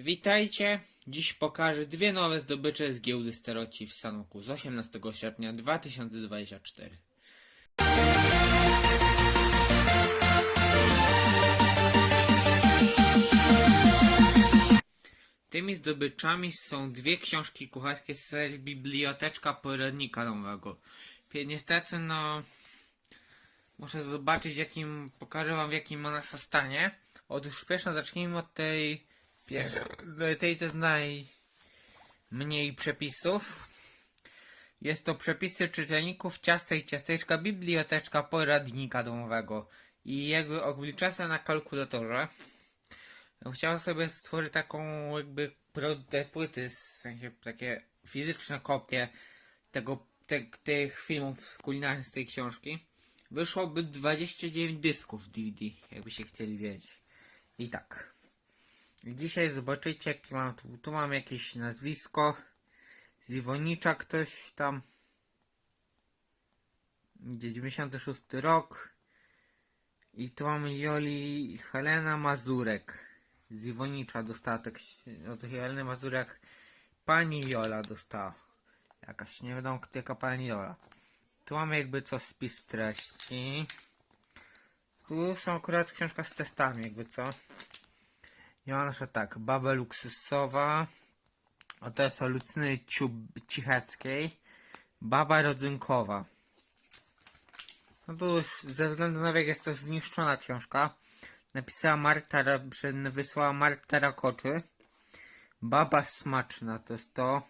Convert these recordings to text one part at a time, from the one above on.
Witajcie! Dziś pokażę dwie nowe zdobycze z giełdy Steroci w Sanoku z 18 sierpnia 2024. Tymi zdobyczami są dwie książki kucharskie z serii Biblioteczka Poradnika Nowego. Niestety, no... Muszę zobaczyć, jakim... Pokażę wam, w jakim ona stanie. Otóż pierwsza zacznijmy od tej... pier- Tej jest najmniej przepisów. Jest to przepisy czytelników ciasta i ciasteczka Biblioteczka Poradnika Domowego. I jakby obliczę sobie na kalkulatorze. Chciałem sobie stworzyć taką jakby płyty, w sensie takie fizyczne kopie tego, te, tych filmów kulinarnych z tej książki. Wyszłoby 29 dysków DVD, jakby się chcieli wiedzieć. I tak. Dzisiaj zobaczycie, jaki mam tu. Tu mam jakieś nazwisko. Z ktoś tam. 96 rok. I tu mamy Joli Helena Mazurek. Z Iwonicza dostała tak od Heleny Mazurek. Pani Jola dostała. Jakaś, nie wiadomo jaka pani Jola. Tu mamy jakby co spis treści. Tu są akurat książka z testami, jakby co. Ja mam na tak, Baba Luksusowa. O to jest o Lucyny Cicheckiej. Baba Rodzynkowa. No to już ze względu na wiek jest to zniszczona książka. Napisała Marta, wysłała Marta Rakoczy. Baba Smaczna to jest to.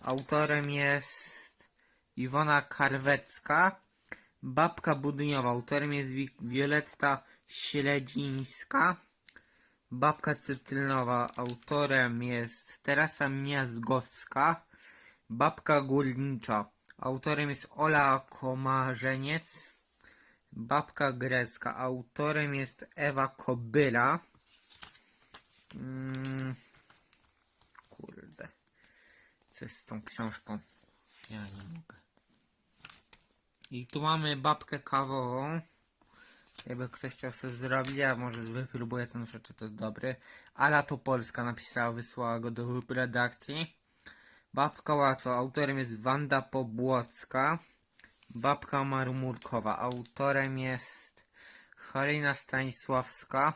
Autorem jest Iwona Karwecka. Babka Budyniowa. Autorem jest Wi- Wioletta Śledzińska. Babka Cytrynowa. Autorem jest Teresa Miazgowska. Babka Górnicza. Autorem jest Ola Komarzeniec. Babka Grecka. Autorem jest Ewa Kobyla. Mm, kurde. Co jest z tą książką? Ja nie mogę. I tu mamy babkę kawową. Jakby ktoś chciał coś zrobić, ja może wypróbuję ten rzeczy, to jest dobry. Ala to Polska napisała, wysłała go do redakcji. Babka łatwa, autorem jest Wanda Pobłocka. Babka Marmurkowa, autorem jest Halina Stanisławska.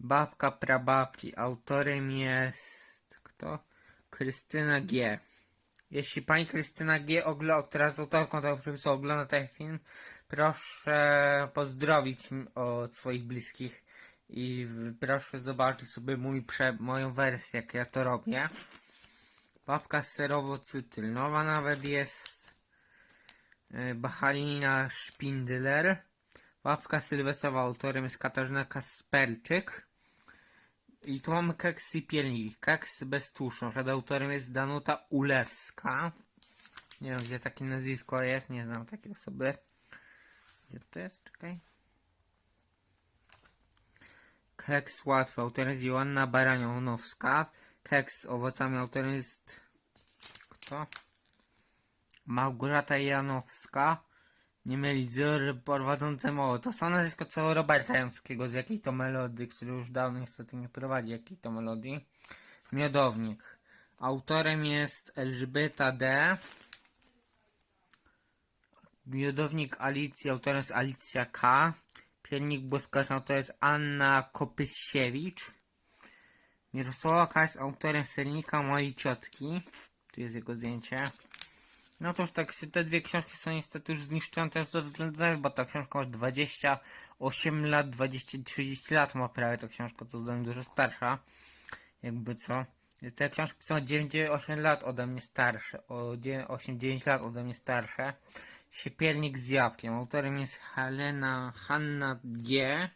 Babka Prababci, autorem jest kto? Krystyna G. Jeśli pani Krystyna G, oglo, która jest autorką tego przepisu, ogląda ten film, proszę pozdrowić od swoich bliskich i proszę zobaczyć sobie mój prze, moją wersję, jak ja to robię. Babka serowo-cytrynowa nawet jest. Y, Bachalina Szpindler. Babka sylwestrowa, autorem jest Katarzyna Kasperczyk. I tu mamy keksy i pierniki. Keks bez tłuszczu. Na przykład autorem jest Danuta Ulewska. Nie wiem, gdzie takie nazwisko jest. Nie znam takiej osoby. Gdzie to jest? Czekaj. Keks łatwy. Autorem jest Joanna Baranionowska. Keks z owocami. Autorem jest... Kto? Małgorzata Janowska. Nie mylić z prowadzące moło. To są nazwisko co Roberta Jańskiego z jakiej to melodii, który już dawno niestety nie prowadzi jakiej to melodii. Miodownik. Autorem jest Elżbieta D. Miodownik Alicji, autorem jest Alicja K. Piernik błyskaczny, autorem jest Anna Kopysiewicz. Mirosława K. jest autorem sernika mojej ciotki. Tu jest jego zdjęcie. No to już tak, te dwie książki są niestety już zniszczone też ze względu na bo ta książka ma 28 lat, 20-30 lat ma prawie ta książka, to zdaje dużo starsza. Jakby co. Te książki są 9-8 lat ode mnie starsze, o 8-9 lat ode mnie starsze. Siepielnik z jabłkiem. Autorem jest Helena Hanna G.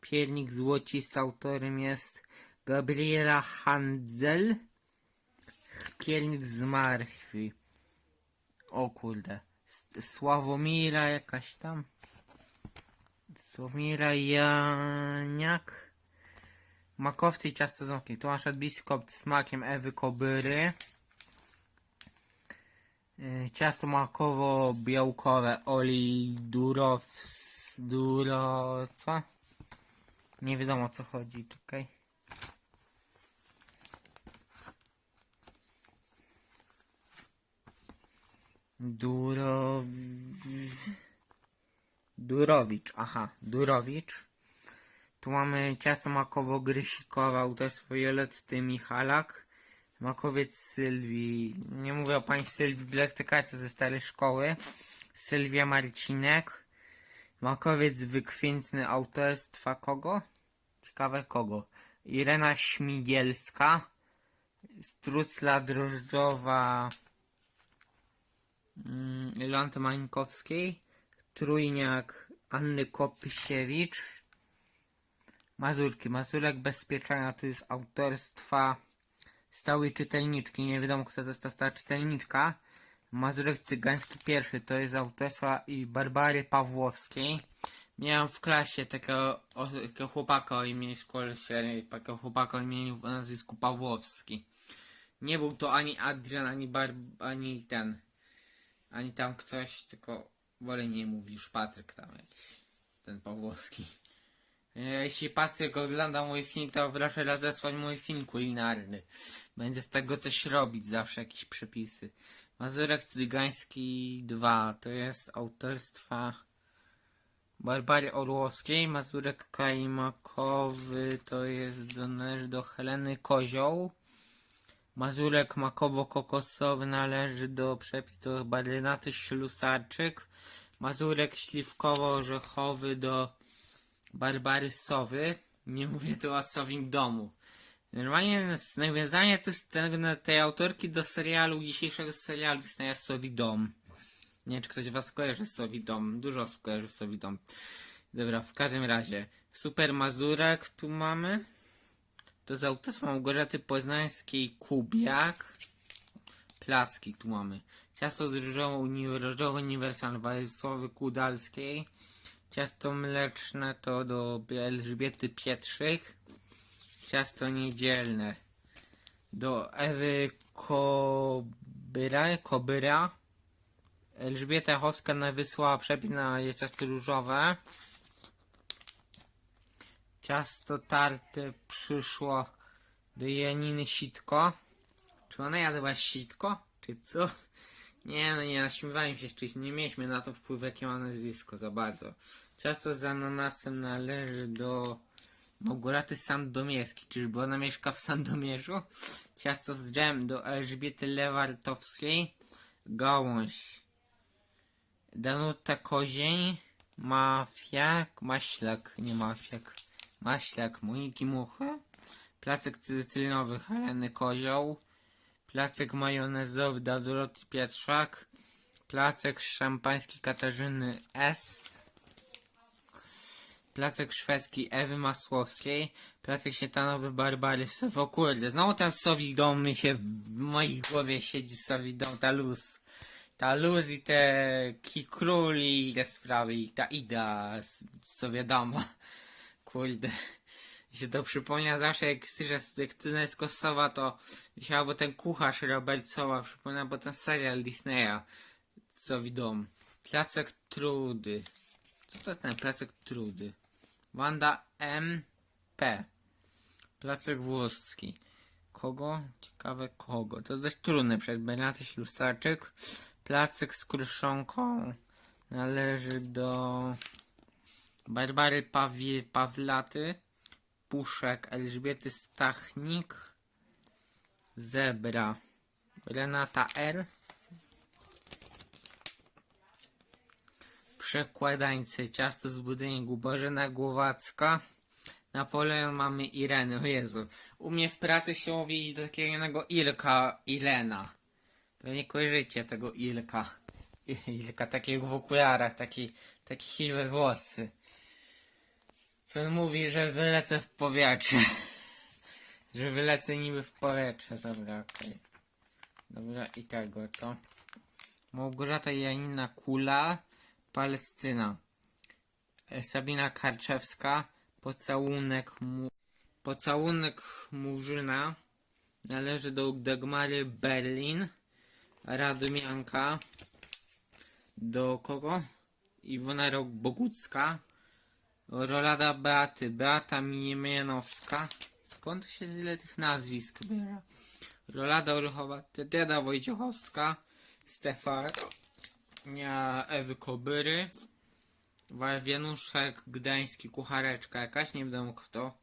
Piernik złocisty. Autorem jest Gabriela Handzel. Piernik z marchwi. O kurde. Sławomira jakaś tam. Sławomira Janiak. Makowcy i ciasto ząbki. Tu masz biskop z smakiem Ewy Kobyry. E, ciasto makowo-białkowe Oli duro duro co? nie wiadomo o co chodzi, czekaj. Duro durowicz, aha, durowicz. Tu mamy ciasto makowo-grysikowe autorstwo Violet Tymi Halak Makowiec Sylwii, nie mówię o pani Sylwii bibliotekarce ze starej szkoły. Sylwia Marcinek. Makowiec wykwintny autorstwa kogo? Ciekawe kogo. Irena Śmigielska. Strucla drożdżowa mm, Jolanty Mańkowskiej. Trójniak Anny Kopysiewicz. Mazurki. Mazurek Bezpieczania to jest autorstwa stałej czytelniczki. Nie wiadomo kto to jest ta stała czytelniczka. Mazurek Cygański pierwszy to jest autorstwa i Barbary Pawłowskiej. Miałem w klasie takiego, takiego chłopaka o imieniu w szkole średniej, takiego chłopaka o imieniu o nazwisku Pawłowski. Nie był to ani Adrian, ani Bar, ani ten, ani tam ktoś, tylko wolę nie mówić już Patryk tam jakiś, ten Pawłowski. E, Jeśli Patryk ogląda mój film, to proszę rozesłać mój film kulinarny. Będzie z tego coś robić, zawsze jakieś przepisy. Mazurek Cygański 2 to jest autorstwa Barbary Orłowskiej. Mazurek Kajmakowy to jest należy do Heleny Kozioł. Mazurek makowo-kokosowy należy do przepis do chyba Renaty Ślusarczyk. Mazurek śliwkowo-orzechowy do Barbary Sowy. Nie mówię tu o Sowim Domu. Normalnie nawiązanie to jest tej autorki do serialu, dzisiejszego serialu istnienia Sowi Dom. Nie wiem, czy ktoś z was kojarzy Sowi Dom. Dużo osób kojarzy Sowi Dom. Dobra, w każdym razie. Super Mazurek tu mamy. To z autorstwa Małgorzaty Poznańskiej Kubiak. Placki tu mamy. Ciasto drożdżowe uni- drożdżowe uniwersal Władysławy Kudalskiej. Ciasto mleczne to do Elżbiety Pietrzyk. Ciasto niedzielne do Ewy Kobyra. Kobyra. Elżbieta Chowska wysłała przepis na ciasto różowe. Ciasto tarte przyszło do Janiny Sitko. Czy ona jadła sitko? Czy co? Nie, no nie, naśmiewałem się z czymś. Nie mieliśmy na to wpływu, jakie ma nazwisko za bardzo. Ciasto z ananasem należy do Małgorzaty Sandomierskiej. Czyżby ona mieszka w Sandomierzu? Ciasto z dżem do Elżbiety Lewartowskiej. Gałąź. Danuta Kozień. Mafiak. Maślak. Nie mafiak. Maślak. Moniki Muchy. Placek cytrynowy Heleny Kozioł. Placek majonezowy dla Doroty Pietrzak. Placek szampański Katarzyny S. Placek szwedzki Ewy Masłowskiej. Placek śmietanowy Barbary Sow. O kurde, znowu ten Sowi dom mi się w mojej głowie siedzi Sowi dom, ta luz. Ta luz i te kikróli i te sprawy i ta Ida, s- co wiadomo. Kurde. Mi się to przypomina zawsze jak słyszę z tekstyna jest Kosowa, to mi się albo ten kucharz Robert Sowa przypomina, bo ten serial Disneya, co widzą. Placek Trudy. Co to jest ten placek Trudy? Wanda M. P. Placek włoski. Kogo? Ciekawe kogo. To dość trudne przed Benaty Ślusarczyk. Placek z kruszonką należy do Barbary Pawi Pawlaty. Puszek Elżbiety Stachnik. Zebra Renata R. Przekładańcy ciasto z budynku Bożena Głowacka. Napoleon mamy Irenę, o Jezu. U mnie w pracy się mówi do takiego innego Ilka, Ilena. Pewnie kojarzycie tego Ilka. Ilka takiego w okularach, taki, taki siwe włosy. Co mówi, że wylecę w powietrze. że wylecę niby w powietrze, dobra, okej. Dobra, i tego to. Małgorzata Janina Kula, Palestyna. Sabina Karczewska, Pocałunek mu... Pocałunek Murzyna należy do Dagmary Berlin, Radomianka, do kogo? Iwona Bogucka, Rolada Beaty, Beata Miemianowska. Skąd się tyle tych nazwisk biera? Rolada Orzechowa, Teda Wojciechowska, Stefan, Nie, Ewy Kobyry. Wianuszek Gdański, kuchareczka jakaś, nie wiem kto.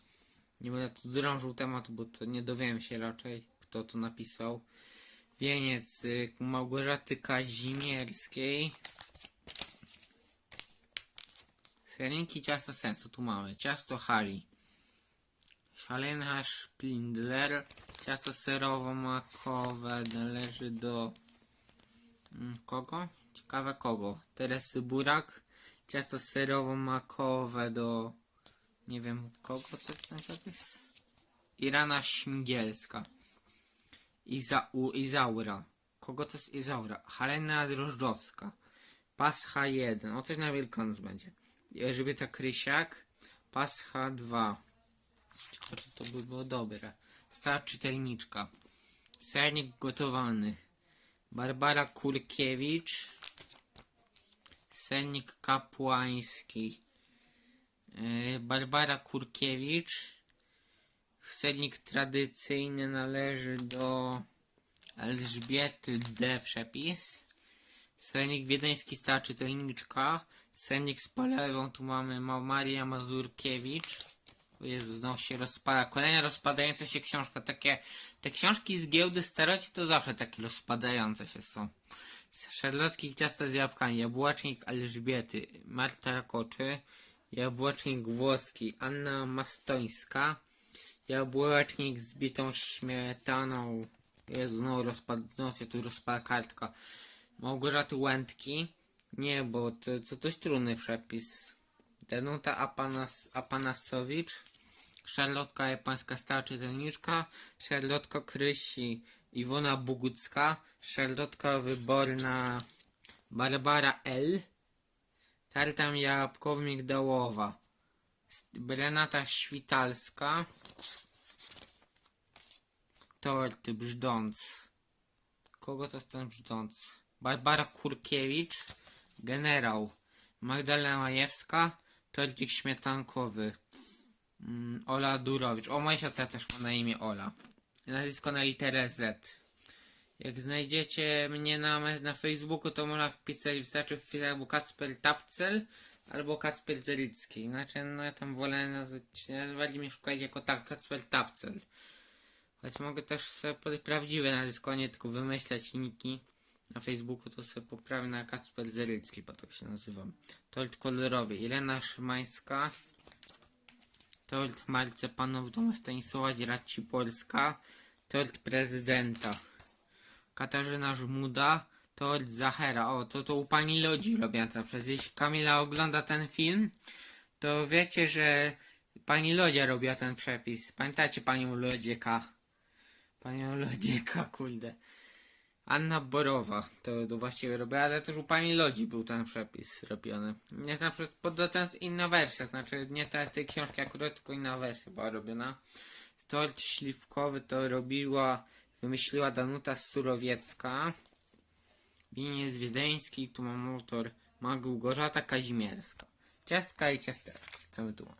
Nie będę tu drążył tematu, bo to nie dowiem się raczej, kto to napisał. Wieniec y, Małgorzaty Kazimierskiej. Serniki ciasto sensu, tu mamy. Ciasto Hali. Szalena Szpindler. Ciasto serowo-makowe należy do... mm, Kogo? Ciekawe kogo. Teresy Burak. Ciasto serowo-makowe do... Nie wiem kogo to jest ten przepis. Irana Śmigielska. Iza, u, Izaura. Kogo to jest Izaura? Halena Drożdżowska. Pascha 1. O coś na Wielkanoc będzie. Elżbieta Krysiak. Pascha 2. Ciekawe, czy to by było dobre. Stara czytelniczka. Sernik gotowany. Barbara Kurkiewicz. Sernik kapłański. Yy, Barbara Kurkiewicz. Sernik tradycyjny należy do Elżbiety D. Przepis. Sernik wiedeński stała czytelniczka. Sernik z polewą tu mamy Ma- Maria Mazurkiewicz. Jezu, znowu się rozpada. Kolejna rozpadająca się książka. Takie, te książki z giełdy staroci to zawsze takie rozpadające się są. Szarlotki ciasta z jabłkami. Jabłecznik Elżbiety. Marta Rakoczy. Jabłecznik włoski. Anna Mastońska. Jabłecznik z bitą śmietaną. Jezu, znowu rozpad... znowu się tu rozpada kartka. Małgorzaty Łętki. Nie, bo to, to dość trudny przepis. Danuta Apanas, Apanasowicz. Szarlotka Japańska Stała Czytelniczka. Szarlotka Krysi Iwona Bogucka. Szarlotka Wyborna Barbara L. Tartam Jabłkowa Migdałowa. St- Renata Świtalska. Torty Brzdąc. Kogo to jest ten Brzdąc? Barbara Kurkiewicz. Generał. Magdalena Majewska. Torcik śmietankowy. Mm, Ola Durowicz. O, moja siostra też ma na imię Ola. Nazwisko na literę Z. Jak znajdziecie mnie na, na Facebooku, to można wpisać, wystarczy wpisać albo Kacper Tapcel, albo Kacper Zelicki. Znaczy, no ja tam wolę nazwać, nazwali mnie szukać jako tak, Kacper Tapcel. Choć mogę też sobie podać prawdziwe nazwisko, nie tylko wymyślać niki. Na Facebooku to sobie poprawię na Kacper Zerycki, bo tak się nazywam. Tort kolorowy. Irena Szymańska. Tort marcepanów doma Stanisława Raci Polska. Tort prezydenta. Katarzyna Żmuda. Tort Zachera. O, to to u pani Lodzi robię zawsze. Jeśli Kamila ogląda ten film, to wiecie, że pani Lodzia robiła ten przepis. Pamiętacie panią Lodzieka? Panią Lodzieka, kurde. Anna Borowa to, to właściwie robiła, ale też u pani Lodzi był ten przepis robiony. Nie znam, przez- jest inna wersja, znaczy nie ta z tej książki akurat, tylko inna wersja była robiona. Tort śliwkowy to robiła, wymyśliła Danuta Surowiecka. Winiec wiedeński, tu mam autor Małgorzata Kazimierska. Ciastka i ciasteczki, co my tu mamy?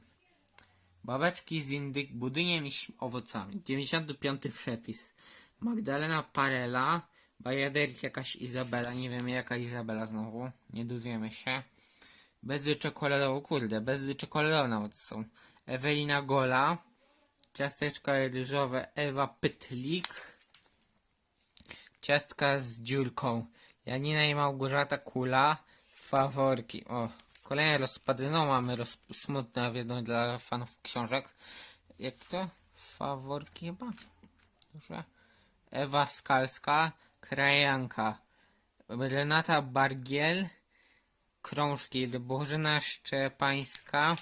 Babeczki z indyk, budyniem i owocami. 95 przepis. Magdalena Parela. Bajaderki jakaś Izabela. Nie wiemy jaka Izabela znowu. Nie dowiemy się. Bezdy czekoladowe. Kurde, bezdy czekoladowe nawet są. Ewelina Gola. Ciasteczka ryżowe Ewa Pytlik. Ciastka z dziurką. Janina i Małgorzata Kula. Faworki. O, kolejne rozpady. No mamy roz... smutne jedno dla fanów książek. Jak to? Faworki chyba? Dobrze. Ewa Skalska. Krajanka. Renata Bargiel. Krążki. Bożena Szczepańska.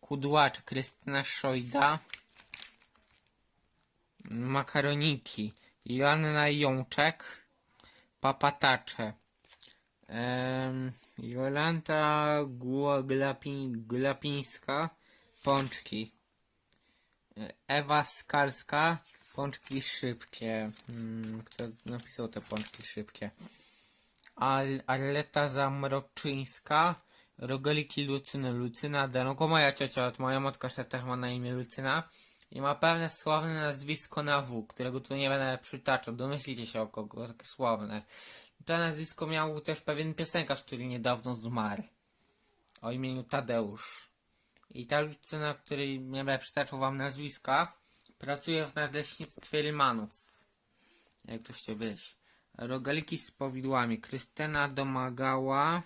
Kudłacz. Krystyna Szojda. Makaroniki. Joanna Jączek. Papatacze. Em, Jolanta Głoglapi- Glapińska. Pączki. Ewa Skalska. Pączki szybkie. Hmm, kto napisał te pączki szybkie? Al Arleta Zamroczyńska. Rogeliki Lucyny. Lucyna Denoko. Moja ciocia, moja matka też ma na imię Lucyna. I ma pewne sławne nazwisko na W, którego tu nie będę przytaczał. Domyślicie się o kogo, takie sławne. To nazwisko miał też pewien piosenkarz, który niedawno zmarł. O imieniu Tadeusz. I ta ulica, na której nie będę przytaczał wam nazwiska, pracuje w nadleśnictwie Rymanów. Jak to się wieś. Rogaliki z powidłami. Krystyna domagała.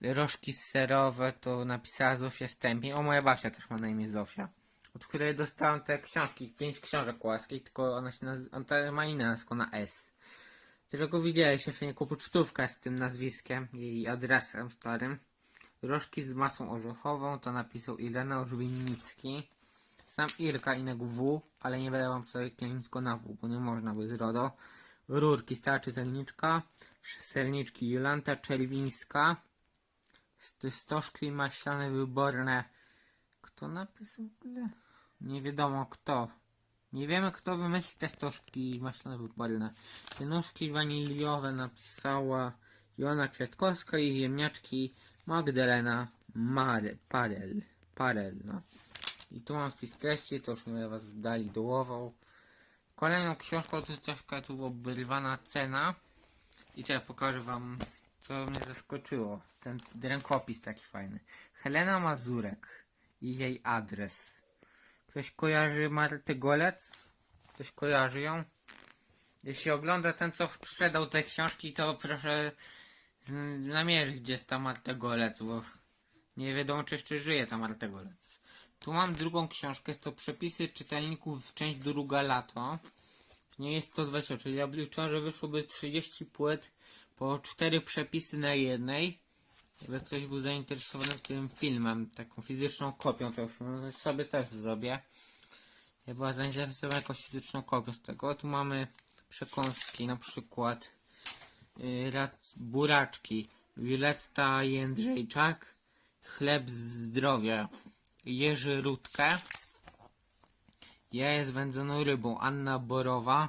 Rożki serowe to napisała Zofia Stępień. O, moja babcia też ma na imię Zofia. Od której dostałam te książki, pięć książek łaskich, tylko ona się naz- ona ma inne nazwisko na S. Tylko widzieliście w filmiku pocztówka z tym nazwiskiem, jej adresem starym. Rożki z masą orzechową to napisał Ilena Ożwinnicki. Sam Irka innego W, ale nie będę wam kliniczko na W, bo nie można bez RODO. Rurki, stała czytelniczka. Serniczki Jolanta Czerwińska. St- Stożki maślane wyborne. Kto napisał? Nie wiadomo kto. Nie wiemy kto wymyślił te stożki maślane wyborne. Nóżki waniliowe napisała Joanna Kwiatkowska i ziemniaczki Magdalena Mare, Parel. Parel, no. I tu mam spis treści, to już mnie was dali dołował. Kolejną książką to jest troszkę tu obrywana cena. I teraz pokażę wam, co mnie zaskoczyło. Ten rękopis taki fajny. Helena Mazurek i jej adres. Ktoś kojarzy Martę Golec? Ktoś kojarzy ją? Jeśli ogląda ten, co sprzedał te książki, to proszę namierzyć, gdzie jest ta Marta Golec, bo nie wiadomo, czy jeszcze żyje ta Marta Golec. Tu mam drugą książkę, jest to przepisy czytelników, część druga lato. Nie jest to 20, czyli obliczyłem, że wyszłoby 30 płyt po 4 przepisy na jednej. Jakby ktoś był zainteresowany tym filmem, taką fizyczną kopią tego filmu, sobie też zrobię. Ja była zainteresowana jakąś fizyczną kopią z tego. Tu mamy przekąski, na przykład yy, rac- buraczki, Wioletta Jędrzejczak, chleb zdrowia, Jerzy Rutkę, jaje z wędzoną rybą, Anna Borowa,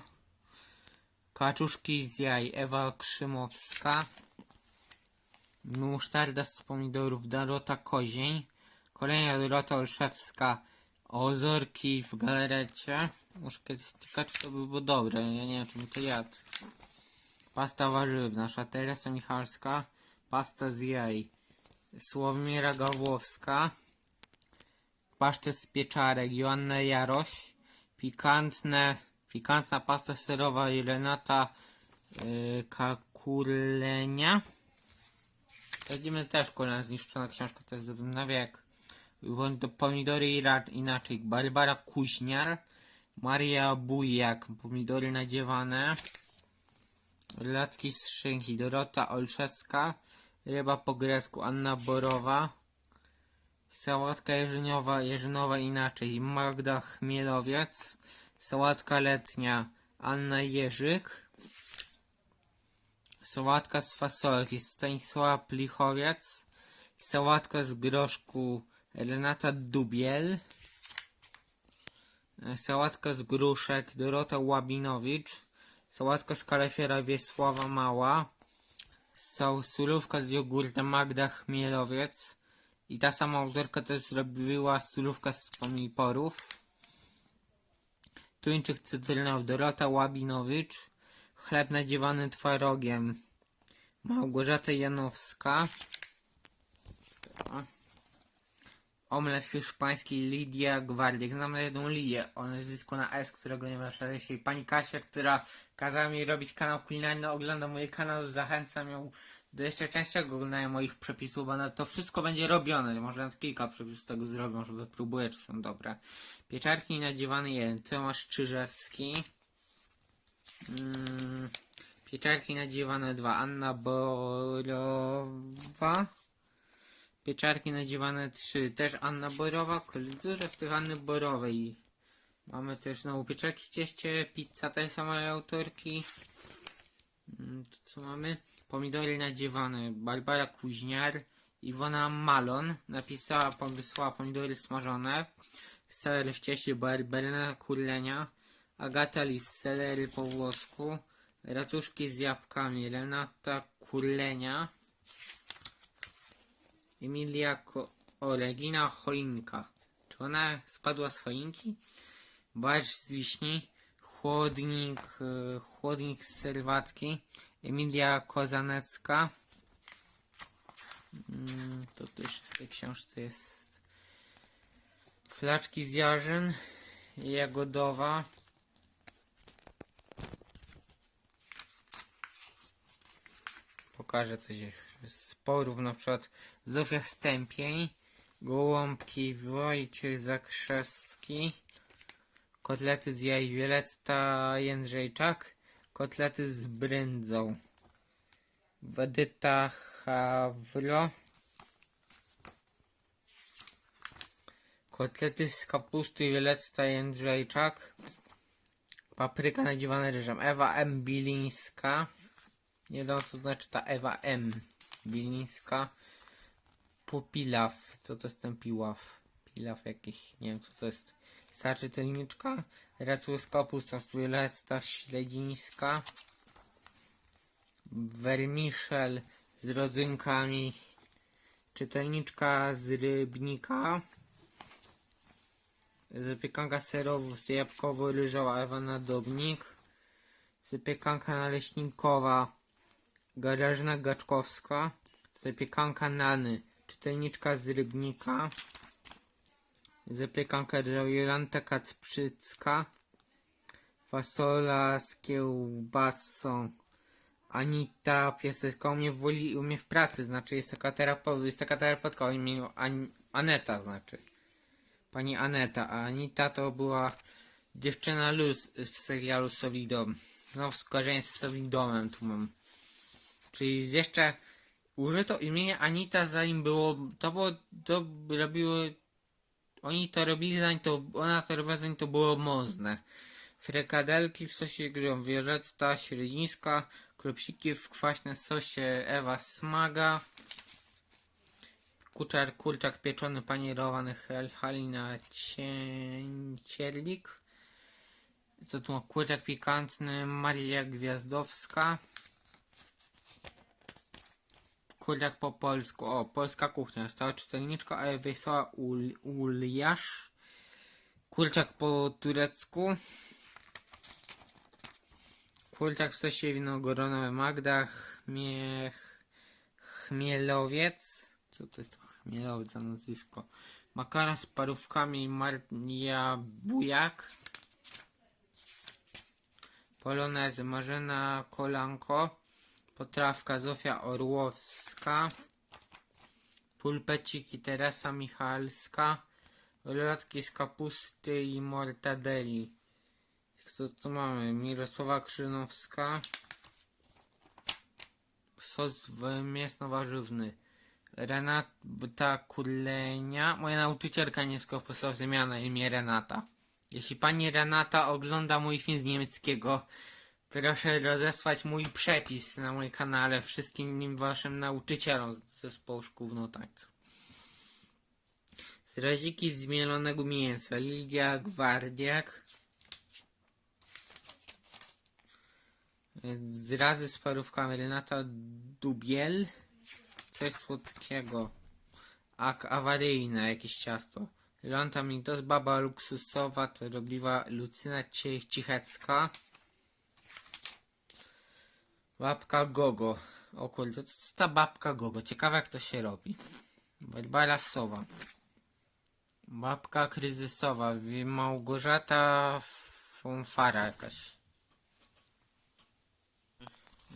kaczuszki z jaj, Ewa Krzymowska, musztarda z pomidorów, Dorota Kozień, kolejna Dorota Olszewska, Ozorki w galerecie. Muszę kiedyś stykać, to by było dobre, ja nie wiem, czy to jadł. Pasta warzywna, Teresa Michalska, pasta z jaj, Sławomira Gawłowska, pasztet z pieczarek, Joanna Jaroś, pikantne, pikantna pasta serowa i Renata yy, Kakulenia. Widzimy też kolejna zniszczona książka, to jest na wiek. Pomidory inaczej. Barbara Kuźniar, Maria Bujak, pomidory nadziewane. Latki z szynki, Dorota Olszewska, ryba po grecku, Anna Borowa. Sałatka jeżyniowa, jeżynowa inaczej, Magda Chmielowiec. Sałatka letnia, Anna Jerzyk. Sałatka z fasolki, Stanisława Plichowiec. Sałatka z groszku, Renata Dubiel. Sałatka z gruszek, Dorota Łabinowicz. Sałatka z kalefiera, Wiesława Mała. Surówka z jogurtem, Magda Chmielowiec. I ta sama autorka też zrobiła surówka z pomidorów. Tuńczyk cytrynowy, Dorota Łabinowicz. Chleb nadziewany twarogiem, Małgorzata Janowska. Omlet hiszpański Lidia Gwardiek. Znam jedną Lidię o nazwisku na S, którego nie ma szerszej. Pani Kasia, która kazała mi robić kanał kulinarny, ogląda mój kanał, zachęcam ją do jeszcze częściego oglądania moich przepisów, bo na to wszystko będzie robione. Może nawet kilka przepisów tego zrobię, może wypróbuję, czy są dobre. Pieczarki nadziewany jeden. Tomasz Czyżewski. Mm, pieczarki nadziewane dwa. Anna Borowa. Pieczarki nadziewane trzy. Też Anna Borowa. Dużo z tych Anny Borowej. Mamy też znowu pieczarki w cieście. Pizza tej samej autorki. Mm, to co mamy? Pomidory nadziewane. Barbara Kuźniar. Iwona Malon napisała, wysłała pomidory smażone. Seler w cieście Barberna Kurlenia. Agata Lis, selery po włosku. Racuszki z jabłkami. Renata Kurlenia. Emilia Ko- o, Regina Choinka. Czy ona spadła z choinki? Barsz z wiśni. chłodnik, y, chłodnik serwacki, Emilia Kozanecka. Mm, To też w tej książce jest flaczki z jarzyn, jagodowa. Pokażę coś z sporów, na przykład Zofia Stępień, Gołąbki Wojciech Zakrzewski, kotlety z jaj Wioletta Jędrzejczak, kotlety z brędzą, Edyta Hawro, kotlety z kapusty Wioletta Jędrzejczak, papryka nadziewana ryżem, Ewa M. Bilińska, nie wiem co znaczy ta Ewa M. Bilińska, Pupilaw, co to jest ten piław? Pilaw jakiś, nie wiem co to jest. Stara Racłowska pusta, Stuletta Śledzińska, Wermiszel z rodzynkami, czytelniczka z Rybnika, zapiekanka serowa z jabłkowo-ryżowa Ewa Nadobnik, zapiekanka naleśnikowa Garażna Gaczkowska, zapiekanka Nany, czytelniczka z Rybnika, zapiekanka Jolanta Kacprzycka, fasola z kiełbasą, Anita Piasecka u mnie woli, u mnie w pracy, znaczy jest taka terapeutka, jest taka terapeutka o imieniu An Aneta, znaczy. Pani Aneta, a Anita to była dziewczyna Luz w serialu Solidom. Znowu skojarzenie z Solidomem tu mam. Czyli jeszcze użyto imienia Anita zanim było, to było, to robiło, oni to robili zanim to, ona to robiła zanim to było modne. Frekadelki w sosie grzyją Wioletta Śledzińska, klopsiki w kwaśnym sosie Ewa Smaga, kuczar, kurczak pieczony panierowany Halina Cięcierlik, co tu ma, kurczak pikantny Maria Gwiazdowska, kurczak po polsku, o, polska kuchnia, stała czytelniczka, a Wesoła Ul, Uljasz, kurczak po turecku, kurczak w sosie winogoronowe Magda, chmiech, chmielowiec, co to jest to chmielowiec za nazwisko, makaron z parówkami Maria Bujak, Polonezy Marzena Kolanko, potrawka Zofia Orłowska, pulpeciki Teresa Michalska, lotki z kapusty i mortadeli. Co tu mamy? Mirosława Krzynowska, sos mięsno-warzywny. Renata Kurlenia, moja nauczycielka niemieckiego zmiana na imię Renata. Jeśli pani Renata ogląda mój film z niemieckiego, proszę rozesłać mój przepis na moim kanale wszystkim waszym nauczycielom z zespołu szkół no tańca. Zraziki z zmielonego mięsa. Lidia Gwardiak. Zrazy z parówkami. Renata Dubiel. Coś słodkiego. Ak awaryjne jakieś ciasto. Ląta Migdos, baba luksusowa, to robiła Lucyna Cichecka. Babka Gogo. O kurde, to jest ta babka Gogo. Ciekawe jak to się robi. Barbara Sowa. Babka kryzysowa. Małgorzata Fonfara jakaś.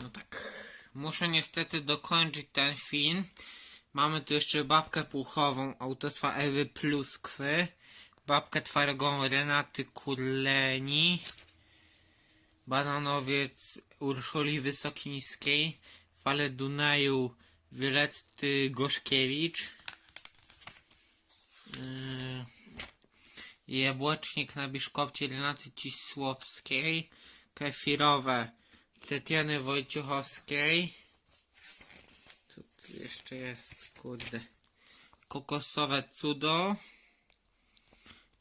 No tak. Muszę niestety dokończyć ten film. Mamy tu jeszcze babkę puchową autorstwa Ewy Pluskwy. Babkę twarogą Renaty Kurleni. Bananowiec Urszuli Wysokińskiej. Fale Dunaju Wioletty Goszkiewicz. Yy, Jabłocznik na Biszkopcie Renaty Cisłowskiej. Kefirowe Tetiany Wojciechowskiej. Co tu jeszcze jest? Kurde. Kokosowe cudo.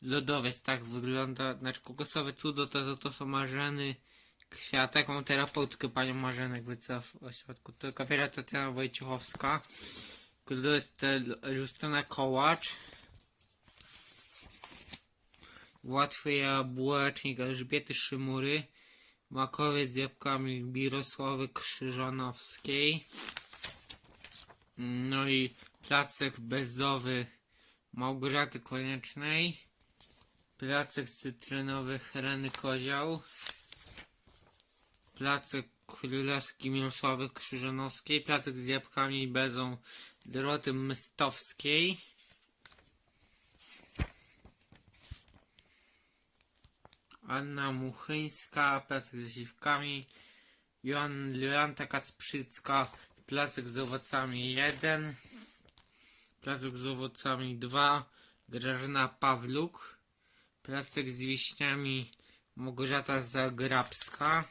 Lodowiec tak wygląda. Znaczy kokosowe cudo to, to są marzeny kwiatek. Mam terapeutkę panią Marzenę co w ośrodku. To kawiera Tatiana Wojciechowska. Justyna Kołacz. Łatwy Jabłecznik Elżbiety Szymury, Makowiec z jabłkami Mirosławy Krzyżanowskiej, no i placek bezowy Małgorzaty Koniecznej, placek cytrynowy Heleny Kozioł, placek królewski Mirosławy Krzyżanowskiej, placek z jabłkami i bezą Doroty Mystowskiej, Anna Muchyńska, placek z siwkami, Joan, Jolanta Kacprzycka, placek z owocami 1, placek z owocami 2, Grażyna Pawluk, placek z wiśniami Małgorzata Zagrabska,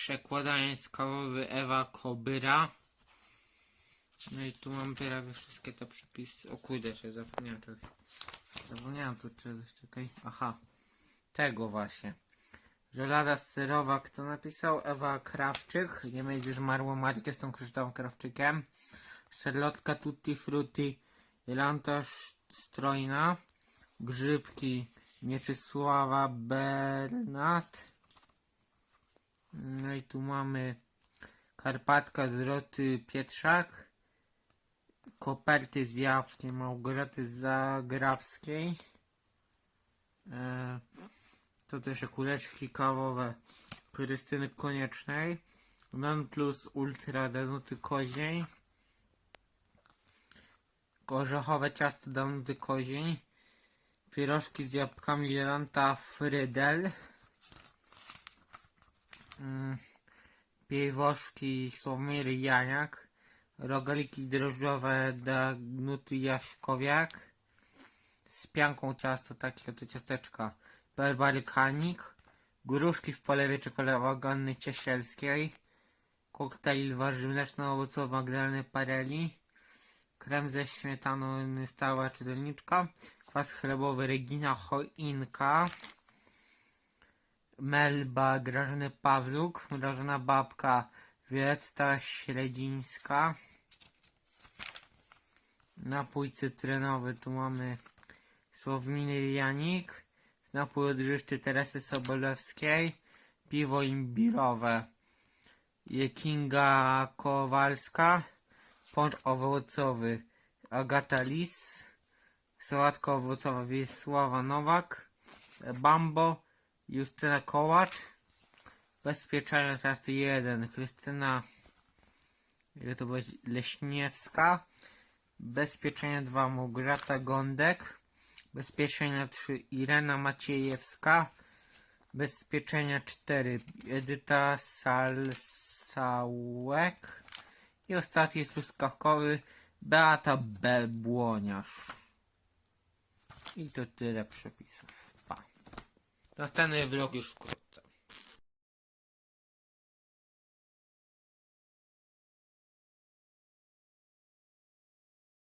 przekładanie skałowy Ewa Kobyra, no i tu mam prawie wszystkie te przepisy. O kurde, się zapomniałem. Zapomniałem tu czegoś, czekaj. Aha. Tego właśnie. Żelada serowa, kto napisał? Ewa Krawczyk. Nie będzie zmarło Marykę z tą Krzysztofem Krawczykiem. Szarlotka Tutti Frutti. Jolanta Strojna. Grzybki Mieczysława Bernat. No i tu mamy Karpatka z Roty Pietrzak. Koperty z jabłkiem Małgorzaty Zagrabskiej. E, to też kuleczki kawowe Krystyny Koniecznej. Non plus ultra Danuty Koziej. Orzechowe ciasto Danuty Koziej. Pierożki z jabłkami Jolanta Frydel. Mm, Piwoszki Sławomir Janiak. Rogaliki drożdżowe Danuty Jaśkowiak. Z pianką ciasto, takie to ciasteczka. Barbary Kanik. Gruszki w polewie czekoladowej Ganny Ciesielskiej. Koktajl warzywno-owocowy Magdaleny Pareli. Krem ze śmietaną stała czytelniczka. Kwas chlebowy Regina Choinka. Melba Grażyny Pawluk. Grażyna Babka Wieletta Śledzińska. Napój cytrynowy, tu mamy Sławomir Janik. Napój odżywczy Teresy Sobolewskiej. Piwo imbirowe. Kinga Kowalska. Pącz owocowy Agata Lis. Sałatka owocowa Wiesława Nowak. Bambo Justyna Kołacz. Bezpieczenie testy 1 Krystyna ile to będzie Leśniewska. Bezpieczenie 2 Małgorzata Gądek. Bezpieczenia 3 Irena Maciejewska. Bezpieczenia 4 Edyta Salsałek. I ostatni truskawkowy Beata Bebłoniarz. I to tyle przepisów. Następny vlog już wkrótce.